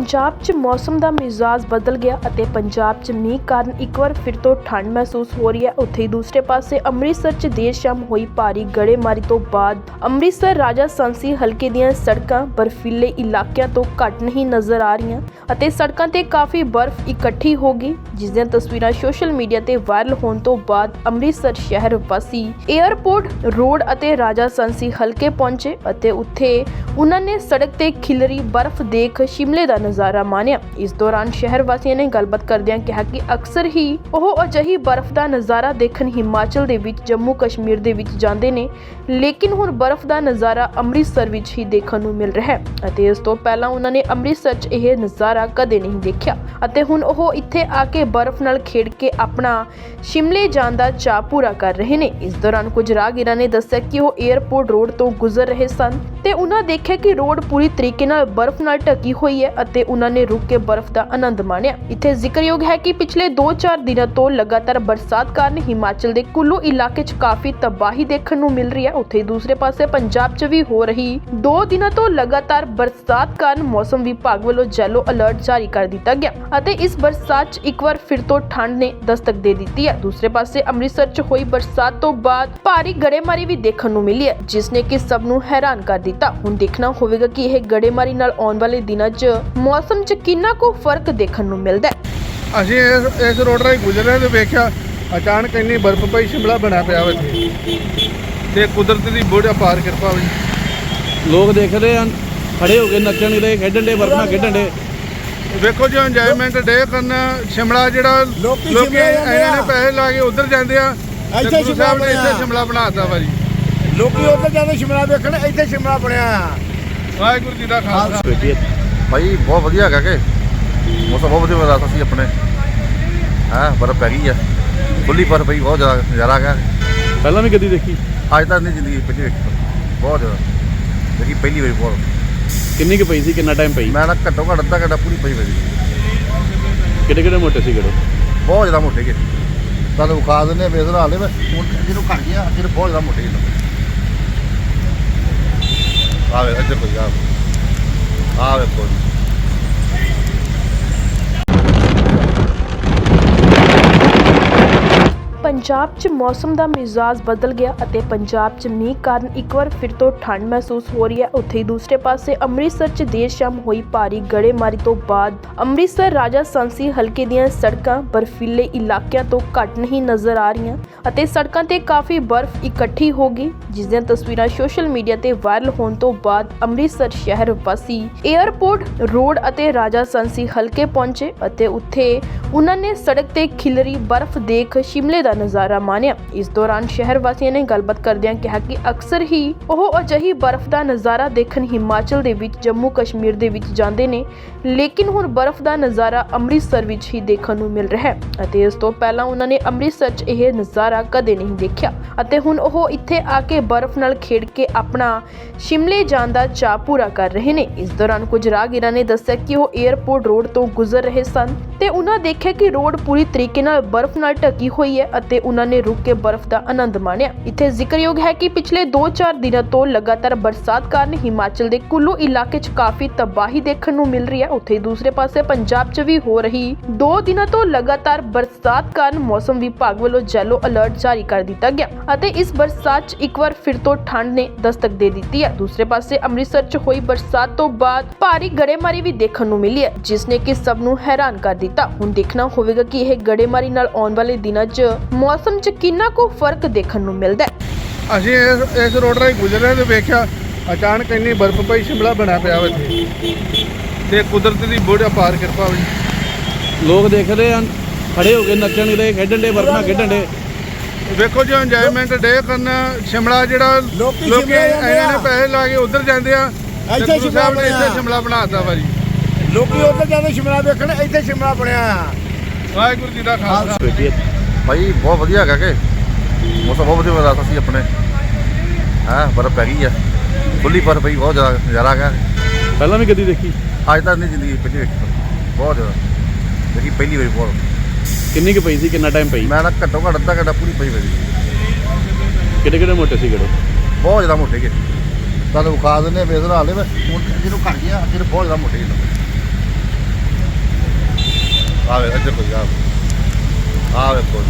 ਪੰਜਾਬ 'ਚ ਮੌਸਮ ਦਾ ਮਿਜ਼ਾਜ ਬਦਲ ਗਿਆ ਅਤੇ ਪੰਜਾਬ 'ਚ ਮੀਂਹ ਕਾਰਨ ਇੱਕ ਵਾਰ ਫਿਰ ਤੋਂ ਠੰਡ ਮਹਿਸੂਸ ਹੋ ਰਹੀ ਹੈ। ਉੱਥੇ ਹੀ ਦੂਸਰੇ ਪਾਸੇ ਅੰਮ੍ਰਿਤਸਰ 'ਚ ਦੇਰ ਸ਼ਾਮ ਹੋਈ ਭਾਰੀ ਗੜੇਮਾਰੀ ਤੋਂ ਬਾਅਦ ਅੰਮ੍ਰਿਤਸਰ ਰਾਜਾ ਸੰਸੀ ਹਲਕੇ ਦੀਆਂ ਸੜਕਾਂ ਬਰਫੀਲੇ ਇਲਾਕਿਆਂ ਤੋਂ ਘੱਟ ਨਹੀਂ ਨਜ਼ਰ ਆ ਰਹੀਆਂ ਅਤੇ ਸੜਕਾਂ ਤੇ ਕਾਫੀ ਬਰਫ਼ ਇਕੱਠੀ ਹੋ ਗਈ, ਜਿਸ ਦੀਆਂ ਤਸਵੀਰਾਂ ਸੋਸ਼ਲ ਮੀਡੀਆ ਤੇ ਵਾਇਰਲ ਹੋਣ ਤੋਂ ਬਾਅਦ ਅੰਮ੍ਰਿਤਸਰ ਸ਼ਹਿਰ ਵਾਸੀ। 에ਅਰਪੋਰਟ ਰੋਡ ਅਤੇ ਰਾਜਾ ਸੰਸੀ ਹਲਕੇ ਪਹੁੰਚੇ ਅਤੇ ਉੱਥੇ ਉਹਨਾਂ ਨੇ ਸੜਕ ਤੇ ਖਿਲਰੀ ਬਰਫ਼ ਦੇਖ ਸ਼ਿਮਲੇ ਦਾ ਨਜ਼ਾਰਾ ਮਾਣਿਆ। ਇਸ ਦੌਰਾਨ ਸ਼ਹਿਰ ਵਾਸੀਆਂ ਨੇ ਗੱਲਬਾਤ ਕਰਦਿਆਂ ਕਿਹਾ ਕਿ ਅਕਸਰ ਹੀ ਉਹ ਅਜਿਹੀ ਬਰਫ਼ ਦਾ ਨਜ਼ਾਰਾ ਦੇਖਣ ਹਿਮਾਚਲ ਦੇ ਵਿੱਚ, ਜੰਮੂ ਕਸ਼ਮੀਰ ਦੇ ਵਿੱਚ ਜਾਂਦੇ ਨੇ, ਲੇਕਿਨ ਹੁਣ ਬਰਫ਼ ਦਾ ਨਜ਼ਾਰਾ ਅੰਮ੍ਰਿਤਸਰ ਵਿੱਚ ਹੀ ਦੇਖਣ ਨੂੰ ਮਿਲ ਰਿਹਾ ਹੈ ਅਤੇ ਇਸ ਤੋਂ ਪਹਿਲਾਂ ਉਹਨਾਂ ਨੇ ਅੰਮ੍ਰਿਤਸਰ 'ਚ ਇਹ ਨਜ਼ਾਰਾ ਕਦੇ ਨਹੀਂ ਦੇਖਿਆ ਅਤੇ ਹੁਣ ਉਹ ਇੱਥੇ ਆ ਕੇ ਬਰਫ਼ ਨਾਲ ਖੇਡ ਕੇ ਆਪਣਾ ਸ਼ਿਮਲੇ ਜਾਣ ਦਾ ਚਾਅ ਪੂਰਾ ਕਰ ਰਹੇ ਨੇ। ਇਸ ਦੌਰਾਨ ਕੁਝ ਰਾਹਗੀਰਾਂ ਨੇ ਦੱਸਿਆ ਕਿ ਉਹ 에ਅਰਪੋਰਟ ਰੋਡ ਤੋਂ ਗੁਜ਼ਰ ਰਹੇ ਸਨ। ਤੇ ਉਹਨਾਂ ਦੇਖਿਆ ਕਿ ਰੋਡ ਪੂਰੀ ਤਰੀਕੇ ਨਾਲ ਬਰਫ਼ ਨਾਲ ਢਕੀ ਹੋਈ ਹੈ ਅਤੇ ਉਹਨਾਂ ਨੇ ਰੁਕ ਕੇ ਬਰਫ਼ ਦਾ ਆਨੰਦ ਮਾਣਿਆ। ਇੱਥੇ ਜ਼ਿਕਰਯੋਗ ਹੈ ਕਿ ਪਿਛਲੇ 2-4 ਦਿਨਾਂ ਤੋਂ ਲਗਾਤਾਰ ਬਰਸਾਤ ਕਾਰਨ ਹਿਮਾਚਲ ਦੇ ਕੁੱਲੂ ਇਲਾਕੇ 'ਚ ਕਾਫੀ ਤਬਾਹੀ ਦੇਖਣ ਨੂੰ ਮਿਲ ਰਹੀ ਹੈ। ਉੱਥੇ ਦੂਸਰੇ ਪਾਸੇ ਪੰਜਾਬ 'ਚ ਵੀ ਹੋ ਰਹੀ 2 ਦਿਨਾਂ ਤੋਂ ਲਗਾਤਾਰ ਬਰਸਾਤ ਕਾਰਨ ਮੌਸਮ ਵਿਭਾਗ ਵੱਲੋਂ ਜੈਲੋ ਅਲਰਟ ਜਾਰੀ ਕਰ ਦਿੱਤਾ ਗਿਆ ਅਤੇ ਇਸ ਬਰਸਾਤ 'ਚ ਇੱਕ ਵਾਰ ਫਿਰ ਤੋਂ ਠੰਡ ਨੇ ਦਸਤਕ ਦੇ ਦਿੱਤੀ ਹੈ। ਦੂਸਰੇ ਪਾਸੇ ਅੰਮ੍ਰਿਤਸਰ 'ਚ ਹੋਈ ਬਰਸਾਤ ਤੋਂ ਬਾਅਦ ਭਾਰੀ ਗੜੇਮਾਰੀ ਵੀ ਦੇਖਣ ਨੂੰ ਮਿਲੀ ਹੈ, ਜਿਸ ਨੇ ਕਿ ਸਭ ਨੂੰ ਹੈਰਾਨ ਕਰ ਦਿੱਤਾ। ਹੁਣ ਦੇਖਣਾ ਹੋਵੇਗਾ ਕਿ ਇਹ ਗੜੇਮਾਰੀ ਨਾਲ ਆਉਣ ਵਾਲੇ ਦਿਨਾਂ 'ਚ ਮੌਸਮ 'ਚ ਕਿੰਨਾ ਕੁ ਫ਼ਰਕ ਦੇਖਣ ਨੂੰ ਮਿਲਦਾ ਹੈ। ਅਸੀਂ ਇਸ ਇਸ ਰੋਡ ਰਾਹੀਂ ਗੁਜ਼ਰ ਰਹੇ ਤੇ ਵੇਖਿਆ ਅਚਾਨਕ ਇੰਨੀ ਬਰਫ਼ ਪਈ ਸ਼ਿਮਲਾ ਬਣਿਆ ਪਿਆ ਵਾ ਇੱਥੇ। ਤੇ ਕੁਦਰਤ ਦੀ ਬੋਝ ਅਪਾਰ ਕਿਰਪਾ ਹੋਈ। ਲੋਕ ਦੇਖ ਰਹੇ ਹਨ ਖੜੇ ਹੋ ਕੇ ਨੱਚਣ ਦੇ ਖੇਡਣ ਦੇ ਵਰਨਾ ਖੇਡਣ ਦੇ। ਵੇਖੋ ਜੋ ਇੰਜੋਇਮੈਂਟ ਡੇ ਕਰਨ ਸ਼ਿਮਲਾ ਜਿਹੜਾ ਲੋਕੀ ਲੋਕੀ ਸ਼ਿਮਲਾ ਜਾਂਦੇ ਇਹਨਾਂ ਨੇ ਆ। ਪੈਸੇ ਲਾ ਕੇ ਉਧਰ ਜਾਂਦੇ ਆ। ਤੇ ਇੱਥੇ ਗੁਰੂ ਸਾਹਿਬ ਨੇ ਸ਼ਿਮਲਾ ਇੱਥੇ ਸ਼ਿਮਲਾ ਬਣਾਤਾ ਵਾ ਜੀ। ਲੋਕੀ ਉੱਧਰ ਜਾਂਦੇ ਸ਼ਿਮਲਾ ਵੇਖਣ ਇੱਥੇ ਸ਼ਿਮਲਾ ਬਣਿਆ ਆ ਵਾਹਿਗੁਰੂ ਜੀ ਦਾ ਖਾਲਸਾ। ਭਾਈ ਬਹੁਤ ਵਧੀਆ ਹੈਗਾ ਕਿ? ਮੌਸਮ ਬਹੁਤ ਵਧੀਆ ਮਿਲਦਾ ਸੀ ਆਪਣੇ। ਹਾਂ ਬਰਫ਼ ਪੈ ਗਈ ਆ। ਖੁੱਲੀ ਬਰਫ਼ ਪਈ ਬਹੁਤ ਜ਼ਿਆਦਾ ਨਜ਼ਾਰਾ ਹੈਗਾ। ਪਹਿਲਾਂ ਵੀ ਕਦੀ ਦੇਖੀ? ਅੱਜ ਤੱਕ ਨਹੀਂ ਜ਼ਿੰਦਗੀ ਪਹਿਲੀ ਵੇਖੀ ਬਹੁਤ ਜ਼ਿਆਦਾ। ਦੇਖੀ ਪਹਿਲੀ ਵਾਰੀ ਬਹੁਤ। ਕਿੰਨੀ ਕੁ ਪਈ ਸੀ ਕਿੰਨਾ ਟਾਈਮ ਪਈ? ਮੈਂ ਨਾ ਘੱਟੋ ਘੱਟ ਅੱਧਾ ਘੰਟਾ ਪੂਰੀ ਪਈ ਪਈ ਕਿਹੜੇ ਕਿਹੜੇ ਮੋਟੇ ਸੀ ਗੜੇ ਬਹੁਤ ਜ਼ਿਆਦਾ ਮੋਟੇ ਕੇ। ਤੁਹਾਨੂੰ ਵਿਖਾ ਦਿੰਦੇ ਵੇਸਰ ਹਾਲੇ ਮੈਂ। ਹੁਣ ਜਿਹਨੂੰ ਘਟ ਗਿਆ ਅੱਗੇ ਬਹੁਤ ਜ਼ਿਆਦਾ ਮੋਟੇ ਕੇ ਆਵੇ ਇੱਧਰ ਕੋਈ ਆ। ਆਵੇ ਕੋਈ। ਪੰਜਾਬ 'ਚ ਮੌਸਮ ਦਾ ਮਿਜ਼ਾਜ ਬਦਲ ਗਿਆ ਅਤੇ ਪੰਜਾਬ 'ਚ ਮੀਂਹ ਕਾਰਨ ਇੱਕ ਵਾਰ ਫਿਰ ਤੋਂ ਠੰਡ ਮਹਿਸੂਸ ਹੋ ਰਹੀ ਹੈ। ਉੱਥੇ ਹੀ ਦੂਸਰੇ ਪਾਸੇ ਅੰਮ੍ਰਿਤਸਰ 'ਚ ਦੇਰ ਸ਼ਾਮ ਹੋਈ ਭਾਰੀ ਗੜੇਮਾਰੀ ਤੋਂ ਬਾਅਦ ਅੰਮ੍ਰਿਤਸਰ ਰਾਜਾ ਸੰਸੀ ਹਲਕੇ ਦੀਆਂ ਸੜਕਾਂ ਬਰਫੀਲੇ ਇਲਾਕਿਆਂ ਤੋਂ ਘੱਟ ਨਹੀਂ ਨਜ਼ਰ ਆ ਰਹੀਆਂ ਅਤੇ ਸੜਕਾਂ ਤੇ ਕਾਫੀ ਬਰਫ਼ ਇਕੱਠੀ ਹੋ ਗਈ, ਜਿਸ ਦੀਆਂ ਤਸਵੀਰਾਂ ਸੋਸ਼ਲ ਮੀਡੀਆ ਤੇ ਵਾਇਰਲ ਹੋਣ ਤੋਂ ਬਾਅਦ ਅੰਮ੍ਰਿਤਸਰ ਸ਼ਹਿਰ ਵਾਸੀ। 에ਅਰਪੋਰਟ ਰੋਡ ਅਤੇ ਰਾਜਾ ਸੰਸੀ ਹਲਕੇ ਪਹੁੰਚੇ ਅਤੇ ਉੱਥੇ ਉਹਨਾਂ ਨੇ ਸੜਕ ਤੇ ਖਿਲਰੀ ਬਰਫ਼ ਦੇਖ ਸ਼ਿਮਲੇ ਦਾ ਨਜ਼ਾਰਾ ਮਾਣਿਆ। ਇਸ ਦੌਰਾਨ ਸ਼ਹਿਰ ਵਾਸੀਆਂ ਨੇ ਗੱਲਬਾਤ ਕਰਦਿਆਂ ਕਿਹਾ ਕਿ ਅਕਸਰ ਹੀ ਉਹ ਅਜਿਹੀ ਬਰਫ਼ ਦਾ ਨਜ਼ਾਰਾ ਦੇਖਣ ਹਿਮਾਚਲ ਦੇ ਵਿੱਚ, ਜੰਮੂ ਕਸ਼ਮੀਰ ਦੇ ਵਿੱਚ ਜਾਂਦੇ ਨੇ, ਲੇਕਿਨ ਹੁਣ ਬਰਫ਼ ਦਾ ਨਜ਼ਾਰਾ ਅੰਮ੍ਰਿਤਸਰ ਵਿੱਚ ਹੀ ਦੇਖਣ ਨੂੰ ਮਿਲ ਰਿਹਾ ਹੈ ਅਤੇ ਇਸ ਤੋਂ ਪਹਿਲਾਂ ਉਹਨਾਂ ਨੇ ਅੰਮ੍ਰਿਤਸਰ 'ਚ ਇਹ ਨਜ਼ਾਰਾ ਕਦੇ ਨਹੀਂ ਦੇਖਿਆ ਅਤੇ ਹੁਣ ਉਹ ਇੱਥੇ ਆ ਕੇ ਬਰਫ਼ ਨਾਲ ਖੇਡ ਕੇ ਆਪਣਾ ਸ਼ਿਮਲੇ ਜਾਣ ਦਾ ਚਾਅ ਪੂਰਾ ਕਰ ਰਹੇ ਨੇ। ਇਸ ਦੌਰਾਨ ਕੁਝ ਰਾਹਗੀਰਾਂ ਨੇ ਦੱਸਿਆ ਕਿ ਉਹ 에ਅਰਪੋਰਟ ਰੋਡ ਤੋਂ ਗੁਜ਼ਰ ਰਹੇ ਸਨ। ਤੇ ਉਹਨਾਂ ਦੇਖਿਆ ਕਿ ਰੋਡ ਪੂਰੀ ਤਰੀਕੇ ਨਾਲ ਬਰਫ਼ ਨਾਲ ਢਕੀ ਹੋਈ ਹੈ ਅਤੇ ਉਹਨਾਂ ਨੇ ਰੁਕ ਕੇ ਬਰਫ਼ ਦਾ ਆਨੰਦ ਮਾਣਿਆ। ਇੱਥੇ ਜ਼ਿਕਰਯੋਗ ਹੈ ਕਿ ਪਿਛਲੇ 2-4 ਦਿਨਾਂ ਤੋਂ ਲਗਾਤਾਰ ਬਰਸਾਤ ਕਾਰਨ ਹਿਮਾਚਲ ਦੇ ਕੁੱਲੂ ਇਲਾਕੇ 'ਚ ਕਾਫੀ ਤਬਾਹੀ ਦੇਖਣ ਨੂੰ ਮਿਲ ਰਹੀ ਹੈ। ਉੱਥੇ ਦੂਸਰੇ ਪਾਸੇ ਪੰਜਾਬ 'ਚ ਵੀ ਹੋ ਰਹੀ 2 ਦਿਨਾਂ ਤੋਂ ਲਗਾਤਾਰ ਬਰਸਾਤ ਕਾਰਨ ਮੌਸਮ ਵਿਭਾਗ ਵੱਲੋਂ ਜੈਲੋ ਅਲਰਟ ਜਾਰੀ ਕਰ ਦਿੱਤਾ ਗਿਆ ਅਤੇ ਇਸ ਬਰਸਾਤ 'ਚ ਇੱਕ ਵਾਰ ਫਿਰ ਤੋਂ ਠੰਡ ਨੇ ਦਸਤਕ ਦੇ ਦਿੱਤੀ ਹੈ। ਦੂਸਰੇ ਪਾਸੇ ਅੰਮ੍ਰਿਤਸਰ 'ਚ ਹੋਈ ਬਰਸਾਤ ਤੋਂ ਬਾਅਦ ਭਾਰੀ ਗੜੇਮਾਰੀ ਵੀ ਦੇਖਣ ਨੂੰ ਮਿਲੀ ਹੈ, ਜਿਸ ਨੇ ਕਿ ਸਭ ਨੂੰ ਹੈਰਾਨ ਕਰ ਦਿੱਤਾ। ਹੁਣ ਦੇਖਣਾ ਹੋਵੇਗਾ ਕਿ ਇਹ ਗੜੇਮਾਰੀ ਨਾਲ ਆਉਣ ਵਾਲੇ ਦਿਨਾਂ 'ਚ ਮੌਸਮ 'ਚ ਕਿੰਨਾ ਕੁ ਫ਼ਰਕ ਦੇਖਣ ਨੂੰ ਮਿਲਦਾ ਹੈ। ਅਸੀਂ ਇਸ ਇਸ ਰੋਡ ਰਾਹੀਂ ਗੁਜ਼ਰ ਰਹੇ ਤੇ ਵੇਖਿਆ ਅਚਾਨਕ ਇੰਨੀ ਬਰਫ਼ ਪਈ ਸ਼ਿਮਲਾ ਬਣਿਆ ਪਿਆ ਵਾ ਇੱਥੇ। ਤੇ ਕੁਦਰਤ ਦੀ ਬੋਝ ਅਪਾਰ ਕਿਰਪਾ ਹੋਈ ਲੋਕ ਦੇਖ ਰਹੇ ਹਨ ਖੜੇ ਹੋ ਕੇ ਨੱਚਣ ਦੇ ਖੇਡਣ ਦੇ ਵਰਨਾ ਖੇਡਣ ਦੇ। ਵੇਖੋ ਜੋ ਇੰਜੋਇਮੈਂਟ ਡੇ ਕਰਨ ਸ਼ਿਮਲਾ ਜਿਹੜਾ ਲੋਕੀ ਸ਼ਿਮਲਾ ਜਾਂਦੇ ਇਹਨਾਂ ਨੇ ਆ। ਪੈਸੇ ਲਾ ਕੇ ਉਧਰ ਜਾਂਦੇ ਆ ਤੇ ਇੱਥੇ ਗੁਰੂ ਸ਼ਿਮਲਾ ਸਾਹਿਬ ਨੇ ਇੱਥੇ ਬਣਿਆ। ਸ਼ਿਮਲਾ ਬਣਾਤਾ ਵਾ ਜੀ। ਲੋਕੀ ਉੱਧਰ ਜਾਂਦੇ ਸ਼ਿਮਲਾ ਵੇਖਣ ਇੱਥੇ ਸ਼ਿਮਲਾ ਬਣਿਆ ਆ ਵਾਹਿਗੁਰੂ ਜੀ ਦਾ ਖਾਲਸਾ। ਭਾਈ ਬਹੁਤ ਵਧੀਆ ਹੈਗਾ ਕਿ। ਮੌਸਮ ਬਹੁਤ ਵਧੀਆ ਮਿਲਦਾ ਸੀ ਆਪਣੇ। ਹਾਂ ਬਰਫ਼ ਪੈ ਗਈ ਆ। ਖੁੱਲੀ ਬਰਫ਼ ਪਈ ਬਹੁਤ ਜ਼ਿਆਦਾ ਨਜ਼ਾਰਾ ਹੈਗਾ। ਪਹਿਲਾਂ ਵੀ ਕਦੀ ਦੇਖੀ? ਅੱਜ ਤੱਕ ਨਹੀਂ ਜ਼ਿੰਦਗੀ ਪਹਿਲੀ ਵੇਖੀ ਬਹੁਤ ਜ਼ਿਆਦਾ। ਦੇਖੀ ਪਹਿਲੀ ਵਾਰੀ ਬਹੁਤ। ਕਿੰਨੀ ਕੁ ਪਈ ਸੀ ਕਿੰਨਾ ਟਾਈਮ ਪਈ? ਮੈਂ ਨਾ ਘੱਟੋ ਘੱਟ ਅੱਧਾ ਘੰਟਾ ਪੂਰੀ ਪਈ ਪਈ ਕਿਹੜੇ ਕਿਹੜੇ ਮੋਟੇ ਸੀ ਗੜੇ ਬਹੁਤ ਜ਼ਿਆਦਾ ਮੋਟੇ ਕੇ ਤੁਹਾਨੂੰ ਵਿਖਾ ਦਿੰਦੇ ਵੇਸਰ ਹਾਲੇ ਮੈਂ ਹੁਣ ਜਿਹਨੂੰ ਘਟ ਗਿਆ ਅੱਗੇ ਬਹੁਤ ਜ਼ਿਆਦਾ ਮੋਟੇ ਕੇ ਆਵੇ ਇੱਧਰ ਕੋਈ ਆ ਆ ਵੇਖੋ